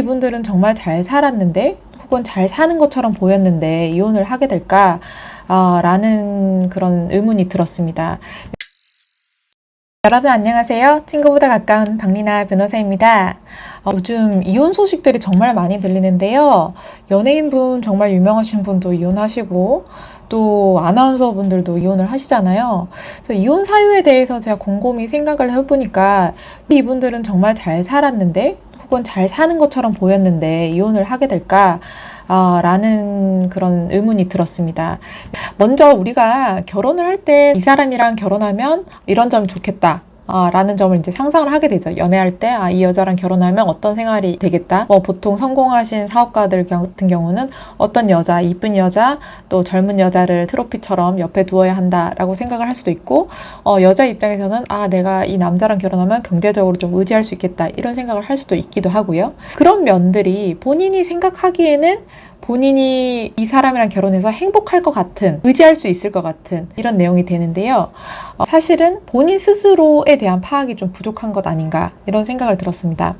이분들은 정말 잘 살았는데 혹은 잘 사는 것처럼 보였는데 이혼을 하게 될까? 아, 라는 그런 의문이 들었습니다. 여러분 안녕하세요. 친구보다 가까운 박리나 변호사입니다. 어, 요즘 이혼 소식들이 정말 많이 들리는데요. 연예인분 정말 유명하신 분도 이혼하시고 또 아나운서 분들도 이혼을 하시잖아요. 그래서 이혼 사유에 대해서 제가 곰곰이 생각을 해보니까 이분들은 정말 잘 살았는데 혹은 잘 사는 것처럼 보였는데 이혼을 하게 될까? 아, 라는 그런 의문이 들었습니다. 먼저 우리가 결혼을 할 때 이 사람이랑 결혼하면 이런 점이 좋겠다. 아, 라는 점을 이제 상상을 하게 되죠. 연애할 때, 아, 이 여자랑 결혼하면 어떤 생활이 되겠다. 뭐, 보통 성공하신 사업가들 같은 경우는 어떤 여자, 이쁜 여자, 또 젊은 여자를 트로피처럼 옆에 두어야 한다라고 생각을 할 수도 있고, 어, 여자 입장에서는, 아, 내가 이 남자랑 결혼하면 경제적으로 좀 의지할 수 있겠다. 이런 생각을 할 수도 있기도 하고요. 그런 면들이 본인이 생각하기에는 본인이 이 사람이랑 결혼해서 행복할 것 같은, 의지할 수 있을 것 같은 이런 내용이 되는데요. 어, 사실은 본인 스스로에 대한 파악이 좀 부족한 것 아닌가 이런 생각을 들었습니다.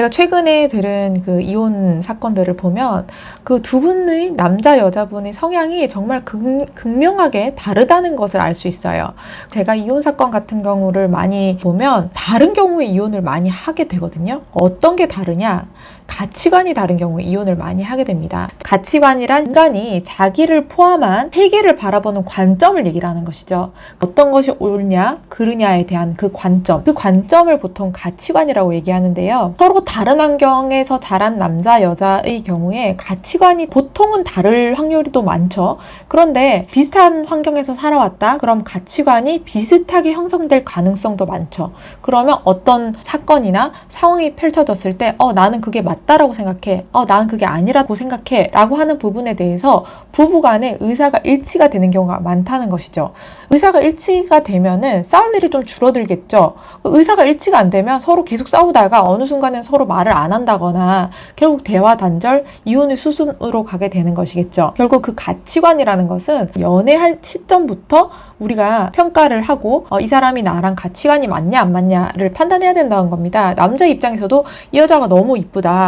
제가 최근에 들은 그 이혼 사건들을 보면 그 두 분의 남자 여자분의 성향이 정말 극, 극명하게 다르다는 것을 알 수 있어요. 제가 이혼 사건 같은 경우를 많이 보면 다른 경우에 이혼을 많이 하게 되거든요. 어떤 게 다르냐? 가치관이 다른 경우에 이혼을 많이 하게 됩니다. 가치관이란 인간이 자기를 포함한 세계를 바라보는 관점을 얘기를 하는 것이죠. 어떤 것이 옳냐, 그르냐에 대한 그 관점, 그 관점을 보통 가치관이라고 얘기하는데요. 서로 다른 환경에서 자란 남자, 여자의 경우에 가치관이 보통은 다를 확률이 또 많죠. 그런데 비슷한 환경에서 살아왔다? 그럼 가치관이 비슷하게 형성될 가능성도 많죠. 그러면 어떤 사건이나 상황이 펼쳐졌을 때, 어, 나는 그게 맞 맞다라고 생각해. 어, 나는 그게 아니라고 생각해. 라고 하는 부분에 대해서 부부 간에 의사가 일치가 되는 경우가 많다는 것이죠. 의사가 일치가 되면은 싸울 일이 좀 줄어들겠죠. 의사가 일치가 안 되면 서로 계속 싸우다가 어느 순간엔 서로 말을 안 한다거나 결국 대화 단절, 이혼의 수순으로 가게 되는 것이겠죠. 결국 그 가치관이라는 것은 연애할 시점부터 우리가 평가를 하고 어, 이 사람이 나랑 가치관이 맞냐 안 맞냐를 판단해야 된다는 겁니다. 남자 입장에서도 이 여자가 너무 이쁘다.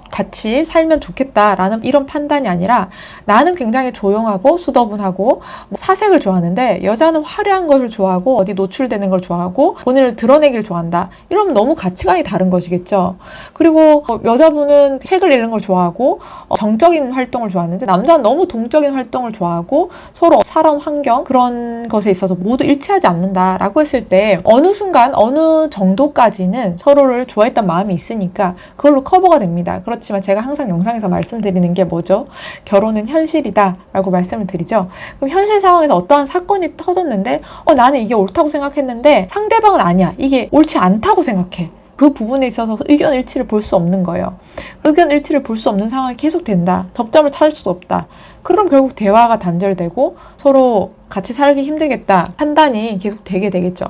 같이 살면 좋겠다라는 이런 판단이 아니라 나는 굉장히 조용하고 수더분하고 뭐 사색을 좋아하는데 여자는 화려한 것을 좋아하고 어디 노출되는 걸 좋아하고 본인을 드러내기를 좋아한다. 이러면 너무 가치관이 다른 것이겠죠. 그리고 뭐 여자분은 책을 읽는 걸 좋아하고 어, 정적인 활동을 좋아하는데 남자는 너무 동적인 활동을 좋아하고 서로 살아 환경 그런 것 것에 있어서 모두 일치하지 않는다라고 했을 때 어느 순간 어느 정도까지는 서로를 좋아했던 마음이 있으니까 그걸로 커버가 됩니다. 그렇 지만 제가 항상 영상에서 말씀드리는 게 뭐죠? 결혼은 현실이다 라고 말씀을 드리죠. 그럼 현실 상황에서 어떠한 사건이 터졌는데 어 나는 이게 옳다고 생각했는데 상대방은 아니야. 이게 옳지 않다고 생각해. 그 부분에 있어서 의견 일치를 볼 수 없는 거예요. 의견 일치를 볼 수 없는 상황이 계속 된다. 접점을 찾을 수 없다. 그럼 결국 대화가 단절되고 서로 같이 살기 힘들겠다 판단이 계속 되게 되겠죠.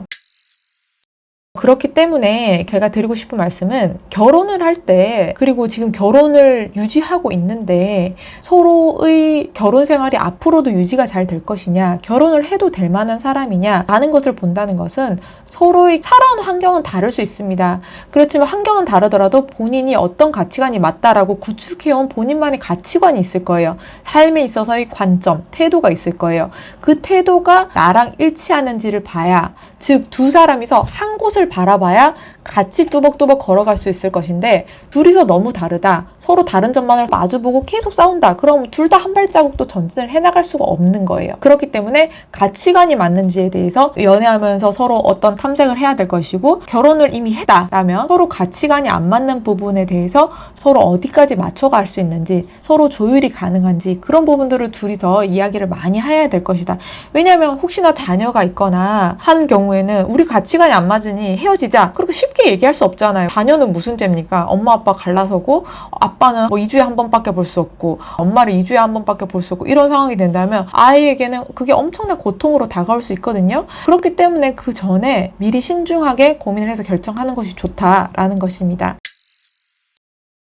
그렇기 때문에 제가 드리고 싶은 말씀은 결혼을 할 때 그리고 지금 결혼을 유지하고 있는데 서로의 결혼 생활이 앞으로도 유지가 잘 될 것이냐 결혼을 해도 될 만한 사람이냐 라는 것을 본다는 것은 서로의 살아온 환경은 다를 수 있습니다. 그렇지만 환경은 다르더라도 본인이 어떤 가치관이 맞다라고 구축해온 본인만의 가치관이 있을 거예요. 삶에 있어서의 관점, 태도가 있을 거예요. 그 태도가 나랑 일치하는지를 봐야 즉 두 사람이서 한 곳을 바라봐야 같이 뚜벅뚜벅 걸어갈 수 있을 것인데 둘이서 너무 다르다. 서로 다른 점만을 마주보고 계속 싸운다. 그럼 둘 다 한 발자국도 전진을 해나갈 수가 없는 거예요. 그렇기 때문에 가치관이 맞는지에 대해서 연애하면서 서로 어떤 탐색을 해야 될 것이고 결혼을 이미 했다라면 서로 가치관이 안 맞는 부분에 대해서 서로 어디까지 맞춰갈 수 있는지 서로 조율이 가능한지 그런 부분들을 둘이서 이야기를 많이 해야 될 것이다. 왜냐하면 혹시나 자녀가 있거나 하는 경우에는 우리 가치관이 안 맞으니 헤어지자. 그렇게 쉽게 쉽게 얘기할 수 없잖아요. 자녀는 무슨 죄입니까? 엄마 아빠 갈라서고 아빠는 뭐 2주에 한 번밖에 볼 수 없고 엄마를 2주에 한 번밖에 볼 수 없고 이런 상황이 된다면 아이에게는 그게 엄청난 고통으로 다가올 수 있거든요. 그렇기 때문에 그 전에 미리 신중하게 고민을 해서 결정하는 것이 좋다라는 것입니다.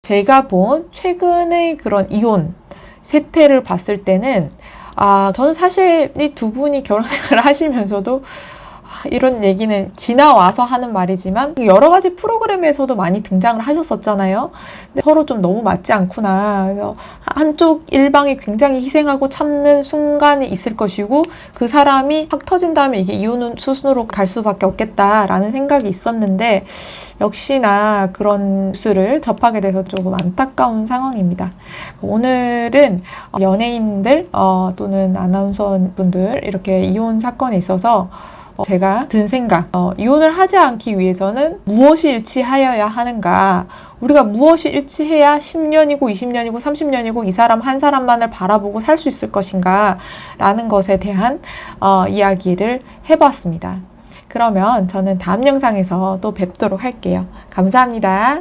제가 본 최근의 그런 이혼 세태를 봤을 때는 아, 저는 사실 이 두 분이 결혼 생활을 하시면서도 이런 얘기는 지나와서 하는 말이지만 여러 가지 프로그램에서도 많이 등장을 하셨었잖아요. 서로 좀 너무 맞지 않구나. 한쪽 일방이 굉장히 희생하고 참는 순간이 있을 것이고 그 사람이 확 터진 다음에 이게 이혼 수순으로 갈 수밖에 없겠다라는 생각이 있었는데 역시나 그런 뉴스를 접하게 돼서 조금 안타까운 상황입니다. 오늘은 연예인들 어, 또는 아나운서 분들 이렇게 이혼 사건에 있어서 어, 제가 든 생각, 어, 이혼을 하지 않기 위해서는 무엇이 일치하여야 하는가? 우리가 무엇이 일치해야 10년이고 20년이고 30년이고 이 사람 한 사람만을 바라보고 살 수 있을 것인가? 라는 것에 대한 어, 이야기를 해봤습니다. 그러면 저는 다음 영상에서 또 뵙도록 할게요. 감사합니다.